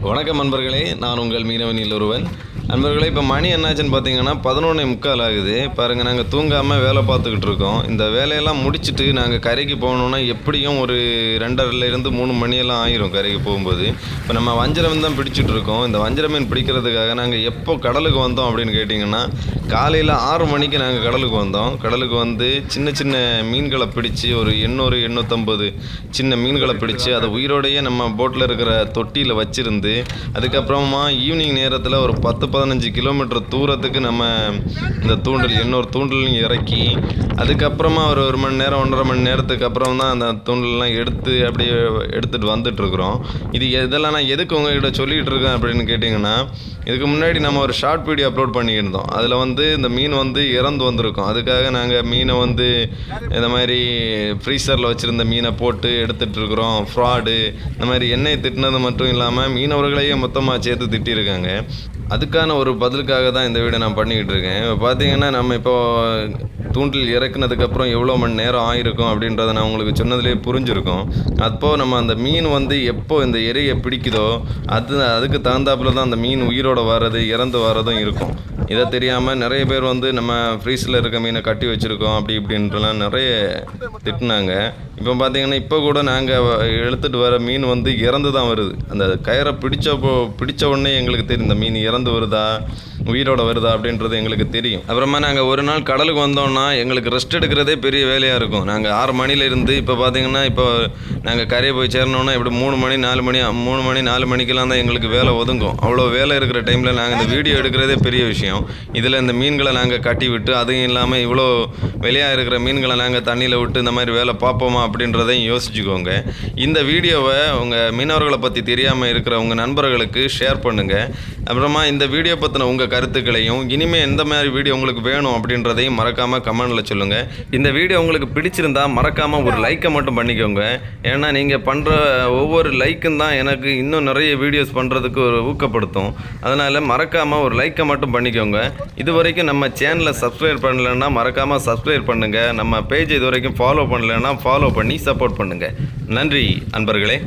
வணக்கம் நண்பர்களே நான் உங்கள் மீனவனில் ஒருவன். நண்பர்களே இப்போ மணி என்னாச்சுன்னு பார்த்தீங்கன்னா பதினொன்னே முக்கால் ஆகுது. பாருங்கள் நாங்கள் தூங்காமல் வேலை பார்த்துக்கிட்டு இருக்கோம். இந்த வேலையெல்லாம் முடிச்சுட்டு நாங்கள் கரைக்கு போகணுன்னா எப்படியும் ஒரு ரெண்டரைலேருந்து மூணு மணியெல்லாம் ஆயிரும் கரைக்கு போகும்போது. இப்போ நம்ம வஞ்சரம் தான் பிடிச்சிட்டு இருக்கோம். இந்த வஞ்சர மீன் பிடிக்கிறதுக்காக நாங்கள் எப்போ கடலுக்கு வந்தோம் அப்படின்னு கேட்டிங்கன்னா காலையில் ஆறு மணிக்கு நாங்கள் கடலுக்கு வந்தோம். கடலுக்கு வந்து சின்ன சின்ன மீன்களை பிடிச்சி ஒரு எண்ணூறு எண்ணூற்றம்பது சின்ன மீன்களை பிடிச்சி அதை உயிரோடையே நம்ம போட்டில் இருக்கிற தொட்டியில் வச்சிருந்து அதுக்கப்புறமா ஈவினிங் நேரத்தில் ஒரு பத்து பதினஞ்சு கிலோமீட்டர் தூரத்துக்கு நம்ம இந்த தூண்டில் இன்னொரு தூண்டில் இறக்கி அதுக்கப்புறமா ஒரு ஒரு மணி நேரம் ஒன்றரை மணி நேரத்துக்கு அப்புறம் தான் அந்த தூண்டிலெலாம் எடுத்து அப்படியே எடுத்துகிட்டு வந்துட்டுருக்குறோம். இது இதெல்லாம் நான் எதுக்கு உங்ககிட்ட சொல்லிகிட்டு இருக்கேன் அப்படின்னு கேட்டிங்கன்னா இதுக்கு முன்னாடி நம்ம ஒரு ஷார்ட் வீடியோ அப்லோட் பண்ணியிருந்தோம். அதில் வந்து இந்த மீன் வந்து இறந்து வந்திருக்கும். அதுக்காக நாங்கள் மீனை வந்து இந்த மாதிரி ஃப்ரீசரில் வச்சுருந்த மீனை போட்டு எடுத்துகிட்டு இருக்கிறோம் ஃப்ராடு இந்த மாதிரி எண்ணெய் திட்டினது மட்டும் இல்லாமல் மீனவர்களையே மொத்தமாக சேர்த்து திட்டியிருக்காங்க. அதுக்கான ஒரு பதிலுக்காக தான் இந்த வீடியோ நான் பண்ணிக்கிட்டு இருக்கேன். இப்போ பார்த்தீங்கன்னா நம்ம இப்போ தூண்டில் இறக்குனதுக்கப்புறம் எவ்வளோ மணி நேரம் ஆயிருக்கும் அப்படின்றத நான் உங்களுக்கு சொன்னதுலேயே புரிஞ்சிருக்கும். அப்போ நம்ம அந்த மீன் வந்து எப்போ இந்த எரையை பிடிக்குதோ அது அதுக்கு தகுந்தாப்புல தான் அந்த மீன் உயிரோட வர்றது இறந்து வர்றதும் இருக்கும். இதை தெரியாமல் நிறைய பேர் வந்து நம்ம ஃப்ரீஸில் இருக்க மீனை கட்டி வச்சுருக்கோம் அப்படி இப்படின்றலாம் நிறைய திட்டினாங்க. இப்போ பார்த்தீங்கன்னா இப்போ கூட நாங்கள் எடுத்துகிட்டு வர மீன் வந்து இறந்து தான் வருது. அந்த கயிறை பிடிச்ச பிடிச்ச உடனே எங்களுக்கு தெரியும் இந்த மீன் இறந்து வருதா Uh. உயிரோட வருதா அப்படின்றது எங்களுக்கு தெரியும். அப்புறமா நாங்கள் ஒரு நாள் கடலுக்கு வந்தோம்னா எங்களுக்கு ரெஸ்ட் எடுக்கிறதே பெரிய வேலையாக இருக்கும். நாங்கள் ஆறு மணிலேருந்து இப்போ பார்த்தீங்கன்னா இப்போ நாங்கள் கரையை போய் சேரணுன்னா இப்படி மூணு மணி நாலு மணி மூணு மணி நாலு மணிக்கெல்லாம் தான் எங்களுக்கு வேலை ஒதுங்கும். அவ்வளோ வேலை இருக்கிற டைமில் நாங்கள் இந்த வீடியோ எடுக்கிறதே பெரிய விஷயம். இதில் இந்த மீன்களை நாங்கள் கட்டி விட்டு அதுவும் இல்லாமல் இவ்வளோ வெளியாக இருக்கிற மீன்களை நாங்கள் தண்ணியில் விட்டு இந்த மாதிரி வேலை பார்ப்போமா அப்படின்றதையும் யோசிச்சுக்கோங்க. இந்த வீடியோவை உங்கள் மீனவர்களை பற்றி தெரியாமல் இருக்கிற உங்கள் நண்பர்களுக்கு ஷேர் பண்ணுங்கள் அப்புறமா இந்த வீடியோ பற்றின உங்கள் கருத்துக்களையும் இனிமேல் எந்த மாதிரி வீடியோ உங்களுக்கு வேணும் அப்படின்றதையும் மறக்காமல் கமெண்டில் சொல்லுங்கள் இந்த வீடியோ உங்களுக்கு பிடிச்சிருந்தா மறக்காமல் ஒரு லைக்கை மட்டும் பண்ணிக்கோங்க. ஏன்னா நீங்கள் பண்ணுற ஒவ்வொரு லைக்கும் தான் எனக்கு இன்னும் நிறைய வீடியோஸ் பண்ணுறதுக்கு ஒரு ஊக்கப்படுத்தும். அதனால் மறக்காமல் ஒரு லைக்கை மட்டும் பண்ணிக்கோங்க. இது வரைக்கும் நம்ம சேனலை சப்ஸ்கிரைப் பண்ணலைன்னா மறக்காமல் சப்ஸ்கிரைப் பண்ணுங்கள் நம்ம பேஜ் இது வரைக்கும் ஃபாலோ பண்ணலைன்னா ஃபாலோ பண்ணி சப்போர்ட் பண்ணுங்கள் நன்றி அன்பர்களே.